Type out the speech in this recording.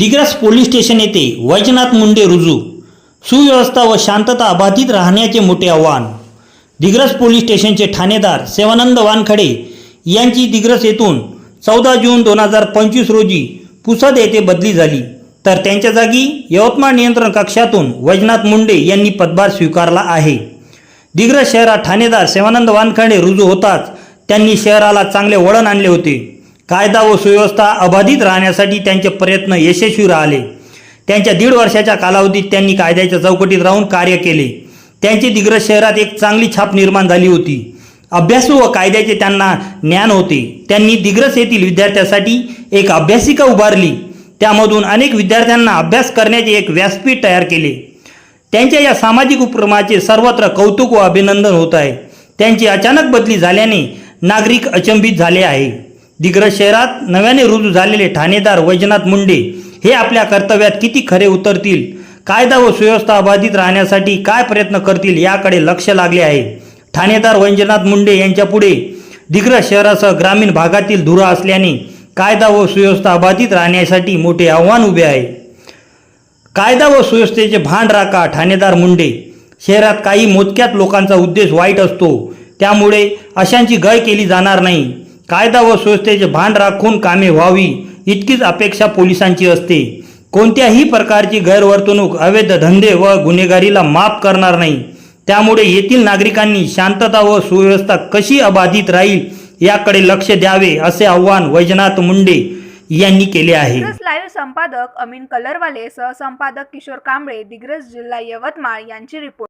Digras police station येथे वैजनाथ मुंडे रुजू. सुव्यवस्था व शांतता अबाधित राहण्याचे मोठे आव्हान. दिग्रस पोलीस स्टेशनचे ठाणेदार सेवानंद वानखडे यांची दिग्रस येथून चौदा जून दोन हजार पंचवीस रोजी पुसद येथे बदली झाली. तर त्यांच्या जागी यवतमाळ नियंत्रण कक्षातून वैजनाथ मुंडे यांनी पदभार स्वीकारला आहे. दिग्रस शहरात ठाणेदार सेवानंद वानखडे रुजू होताच त्यांनी शहराला चांगले वळण आणले होते. कायदा व सुव्यवस्था अबाधित राहण्यासाठी त्यांचे प्रयत्न यशस्वी राहिले. त्यांच्या दीड वर्षाच्या कालावधीत त्यांनी कायद्याच्या चौकटीत राहून कार्य केले. त्यांची दिग्रज शहरात एक चांगली छाप निर्माण झाली होती. अभ्यासू व कायद्याचे त्यांना ज्ञान होते. त्यांनी दिग्रस येथील विद्यार्थ्यांसाठी एक अभ्यासिका उभारली. त्यामधून अनेक विद्यार्थ्यांना अभ्यास करण्याचे एक व्यासपीठ तयार केले. त्यांच्या या सामाजिक उपक्रमाचे सर्वत्र कौतुक व अभिनंदन होत आहे. त्यांची अचानक बदली झाल्याने नागरिक अचंबित झाले आहे. दिग्रज शहरात नव्याने रुजू झालेले ठाणेदार वैजनाथ मुंडे हे आपल्या कर्तव्यात किती खरे उतरतील? कायदा व सुव्यवस्था अबाधित राहण्यासाठी काय प्रयत्न करतील याकडे लक्ष लागले आहे. ठाणेदार वैजनाथ मुंडे यांच्यापुढे दिग्रज शहरासह ग्रामीण भागातील धुरा असल्याने कायदा व सुव्यवस्था अबाधित राहण्यासाठी मोठे आव्हान उभे आहे. कायदा व सुव्यवस्थेचे भान राखा ठाणेदार मुंडे. शहरात काही मोजक्यात लोकांचा उद्देश वाईट असतो. त्यामुळे अशांची गय केली जाणार नाही. कायदा व सुव्यवस्थेचे भान राखून कामे व्हावी इतकीच अपेक्षा पोलिसांची असते. कोणत्याही प्रकारची गैरवर्तणूक अवैध धंदे व गुन्हेगारीला माफ करणार नाही. त्यामुळे येथील नागरिकांनी शांतता व सुव्यवस्था कशी अबाधित राहील याकडे लक्ष द्यावे असे आव्हान वैजनाथ मुंडे यांनी केले आहे. लाईव्ह संपादक अमीन कलरवाले सहसंपादक किशोर कांबळे दिग्रज जिल्हा यवतमाळ यांची रिपोर्ट.